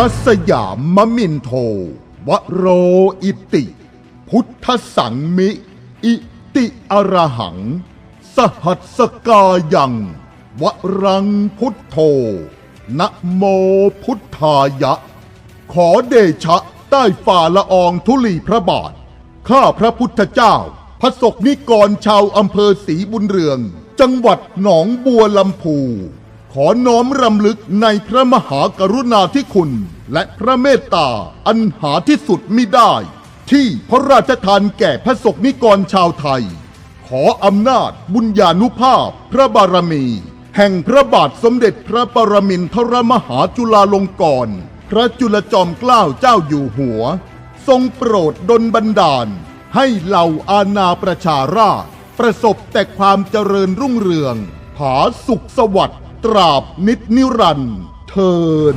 ระสยามมมินโท วโรอิติ พุทธสังมิ อิติอรหัง สหัสสกายัง วรังพุทโธนะโมพุทธายะ ขอเดชะใต้ฝ่าละอองธุลีพระบาท ข้าพระพุทธเจ้า พระศกนิกรชาวอำเภอศรีบุญเรือง จังหวัดหนองบัวลำพู ขอน้อมรำลึกในพระมหากรุณาธิคุณ และพระเมตตาอันหาที่สุดมิได้ ที่พระราชทานแก่พระศกนิกรชาวไทย ขออำนาจบุญญาณุภาพพระบารมี แห่งพระบาทสมเด็จพระปรมินทรมหาจุฬาลงกรณ์พระจุลจอมเกล้าเจ้าอยู่หัว ทรงโปรดดลบันดาล ให้เหล่าอาณาประชาราษฎร์ประสบแต่ความเจริญรุ่งเรือง ผาสุขสวัสดิ์ ตราบนิดนิรันดร์เทิน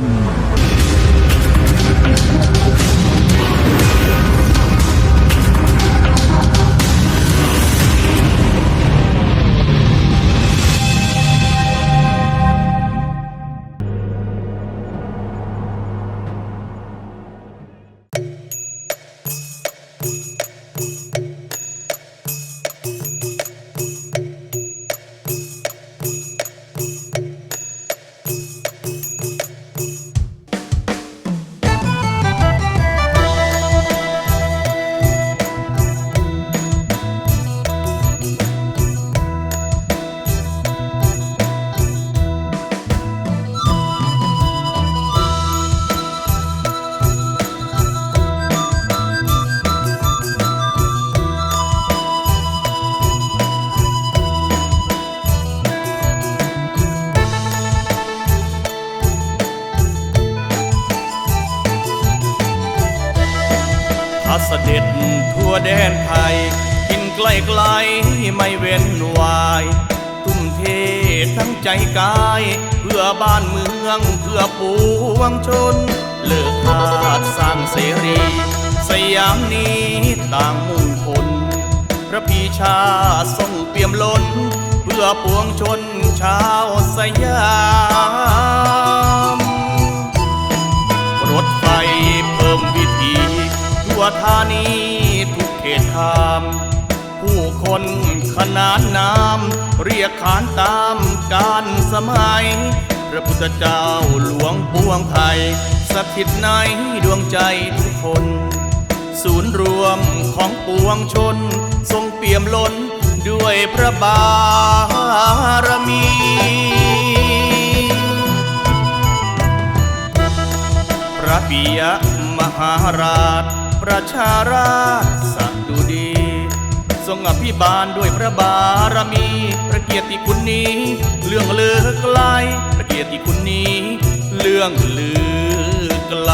ดนไทย กินไกลไกลๆไม่เว้นวาย ทุ่มเททั้งใจกาย เพื่อบ้านเมืองเพื่อปวงชน เลิกทาสสร้างเสรี สยามนี้ต่างมุ่งผลพระพีชาทรงเปี่ยมล้น เพื่อปวงชนชาวสยามรถไฟเพิ่มวิถีทั่วธานีาม ผู้คนขนานนาม เรียกขานตามการสมัย พระพุทธเจ้าหลวงปวงไทยสถิตในดวงใจทุกคน ศูนย์รวมของปวงชน ทรงเปี่ยมล้นด้วยพระบารมีพระปิยมหาราช ประชาราชสักดุด ทรงอภิบาลด้วยพระบารมี พระเกียรติคุณนี้ เรื่องเลือไกล พระเกียรติคุณนี้ เรื่องลือไกล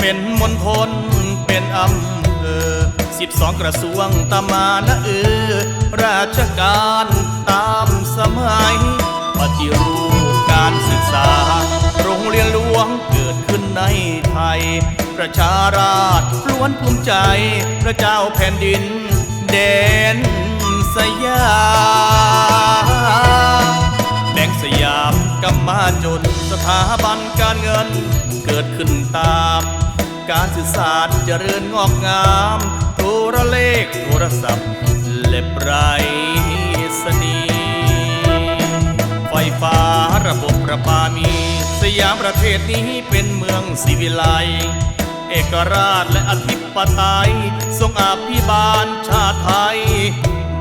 เป็นมณฑลเป็นอำเภอสิบสองกระทรวงตามานะเออ ราชการตามสมัยปฏิรูปการศึกษา โรงเรียนหลวงเกิดขึ้นในไทย ประชาราษฎร์ล้วนภูมิใจ พระเจ้าแผ่นดินแดนสยามแดงสยามกำมาจนสถาบันการเงิน ดขึ้นตาม การสื่อสารเจริญงอกงาม โทรเลขโทรศัพท์ เล็บไรสนีย์ไฟฟ้าระบบประปามี สยามประเทศนี้เป็นเมืองสิวิไลเอกราชและอธิปไตยทรงอาภิบาลชาติไทย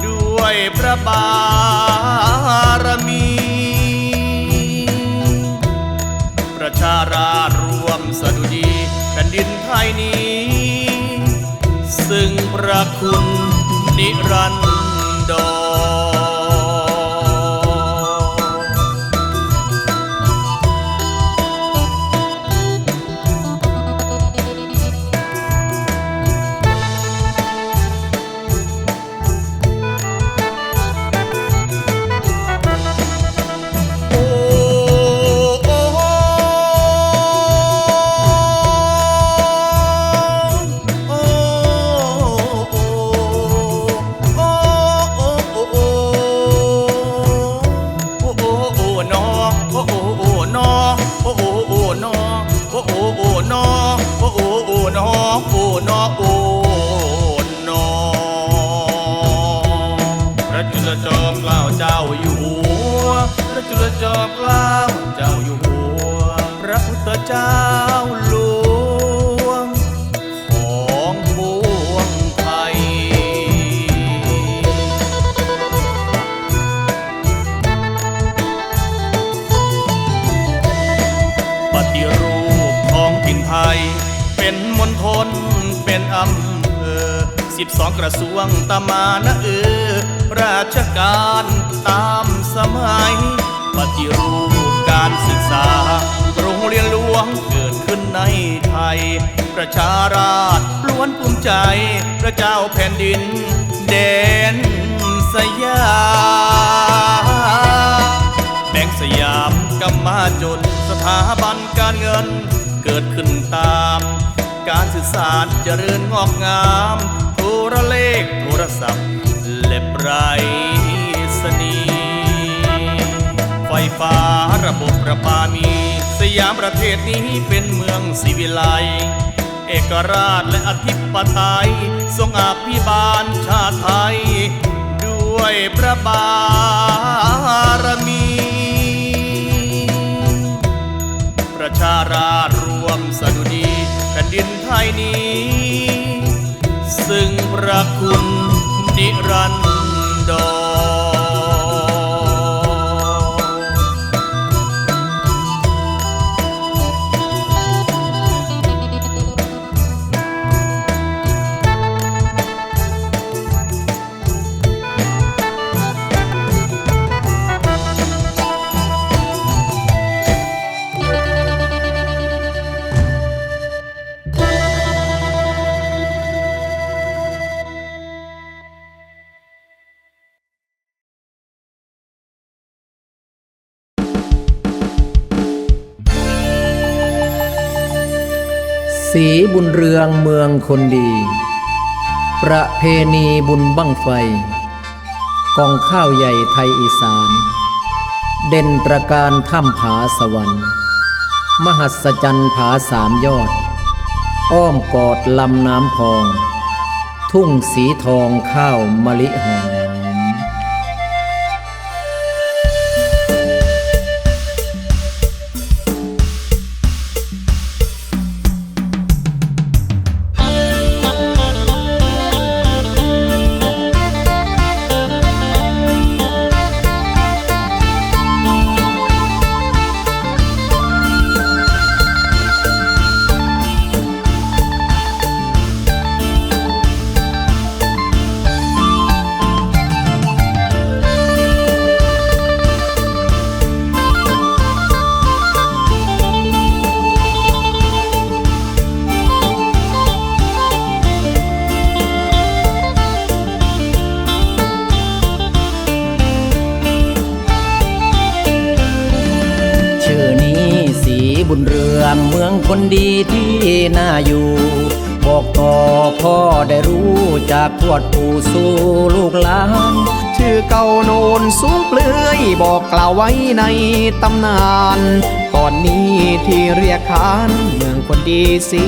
ด้วยพระบารมี ประชาราษฎร์รวมสดุดีแผ่นดินไทยนี้ ซึ่งพระคุณนิรันดร เจ้าอยู่หัว พระพุทธเจ้าหลวง ของปวงไทย ปฏิรูปของถิ่นไทย เป็นมณฑลเป็นอำเภอสิบสองกระทรวงตามมานะเออราชการตามสมัย ปฏิรูปการศึกษา โรงเรียนหลวงเกิดขึ้นในไทย ประชาราษฎร์ล้วนภูมิใจ พระเจ้าแผ่นดินแดนสยามแบ่งสยามกำมาจนสถาบันการเงิน เกิดขึ้นตาม การสื่อสารเจริญงอกงามโทรเลขโทรศัพท์เล็บไรสนีย์ ไฟฟ้าระบบประปามี สยามประเทศนี้เป็นเมืองสิวิไลเอกราชและอธิปไตยทรงอภิบาลชาติไทย ด้วยพระบารมี ประชาราษฎร์รวมสดุดีแผ่นดินไทยนี้ ซึ่งพระคุณนิรันด สีบุญเรืองเมืองคนดี ประเพณีบุญบั้งไฟ กองข้าวใหญ่ไทยอีสาน เด่นตระการถ้ำผาสวรรค์ มหัศจรรย์ผาสามยอด อ้อมกอดลำน้ำพอง ทุ่งสีทองข้าวมะลิหอม คนดีที่น่าอยู่ บอกต่อพ่อได้รู้จากทวดปู่สู่ลูกหลาน ชื่อเก่าโนนสูงเปลือยบอกกล่าวไว้ในตำนานตอนนี้ที่เรียกขานเมืองคนดีสี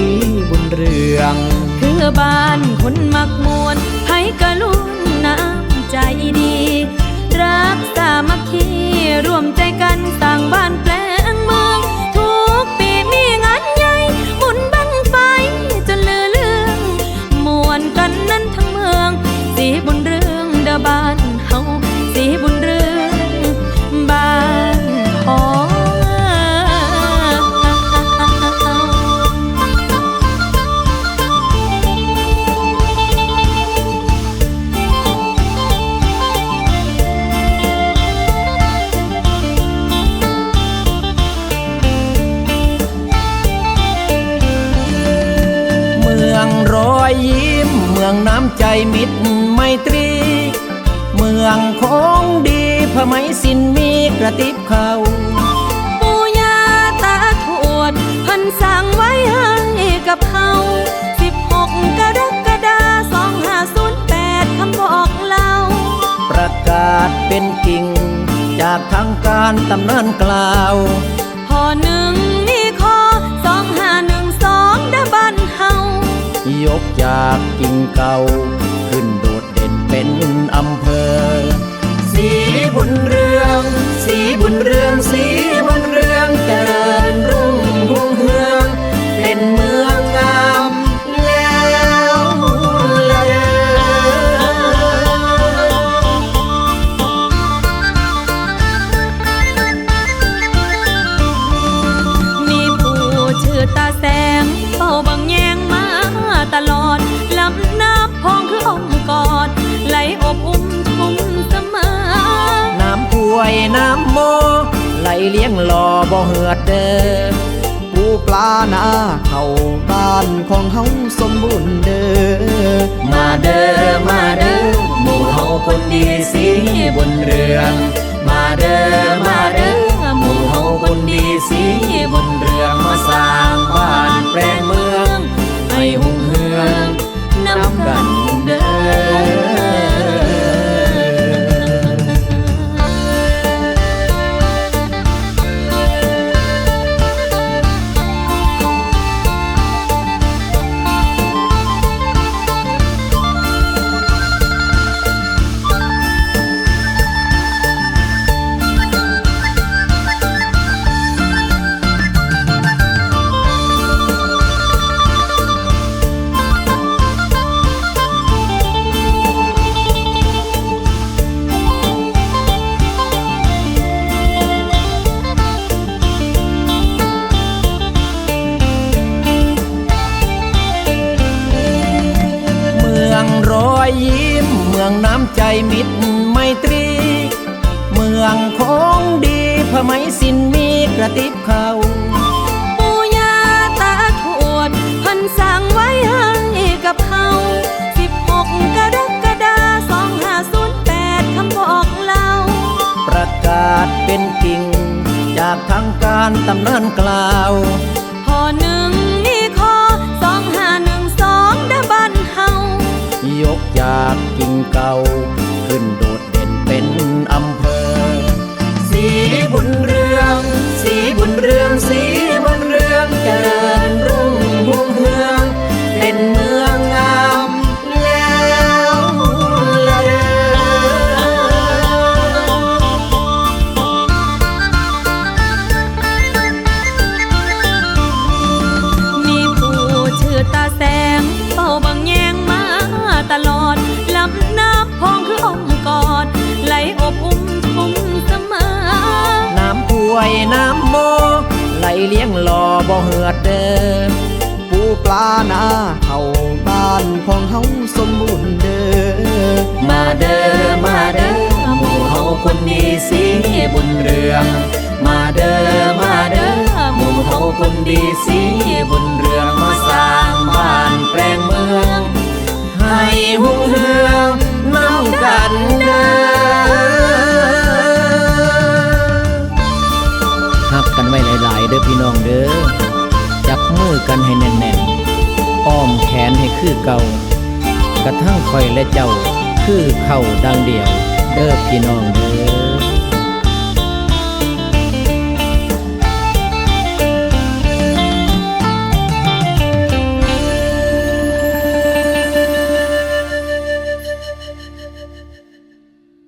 บุญเรือง คือบ้านคนมักมวนให้กระลุนน้ำใจดี รักสามัคคีร่วมใจกันสร้างบ้านแปล อยยิ้ม เมืองน้ำใจมิตรไมตรี เมืองของดีพระไมสินมีกระติบเขาปู่ย่าตาทวดเพันสั่งไว้ให้กับเฮาสิบหกกรกฎาสองห้าศูนย์แปดคำบอกเล่า ประกาศเป็นกิ่ง จากทางการตำนานกล่าว พอหนึ่ง จากกิ่งเก่า ขึ้นโดดเด่นเป็นอำเภอ สีบุญเรือง สีบุญเรืองสีำป่วยน้ำโมไหลเลี้ยงหล่อบ่เหือดเด้อปูปลาหนาเข้าบ้านของเฮาสมบูรณ์เด้อมาเด้อมาเด้อหมู่เฮาคนดีสีบนเรืองมาเด้อมาเด้อหมู่เฮาคนดีสีบนเรือง กระติบเขาปู่ย่าตาทวดเพันสั่งไว้ให้กับเฮาสิบหกกรกฎาสองห้าศูนย์แปดคำบอกเล่า ประกาศเป็นกิ่งจากทางการตำนานกล่าวพอหนึ่งมีคอสองห้าหนึ่งสองดาบันเฮายกจากกิ่งเก่า ขึ้นโดดเด่นเป็นอำเภอสีบุญ เลี้ยงหล่อบ่เหือดเด้อปูปลาหนาเข้าบ้านของเฮาสมบูรณ์เด้อมาเด้อมาเด้อหมู่เฮาคนดีสีบุญเรือง มาเด้อมาเด้อหมู่เฮาคนดีสีบุญเรืองมาสร้างบ้านแปลงเมือง ให้หุ่งเฮืองน้ำกันเด้อหักกันไว้หลายๆเด้อ คือเก่ากระทั่งคอยและเจ้าคือเข้าดังเดียว เด้อพี่น้องเด้อ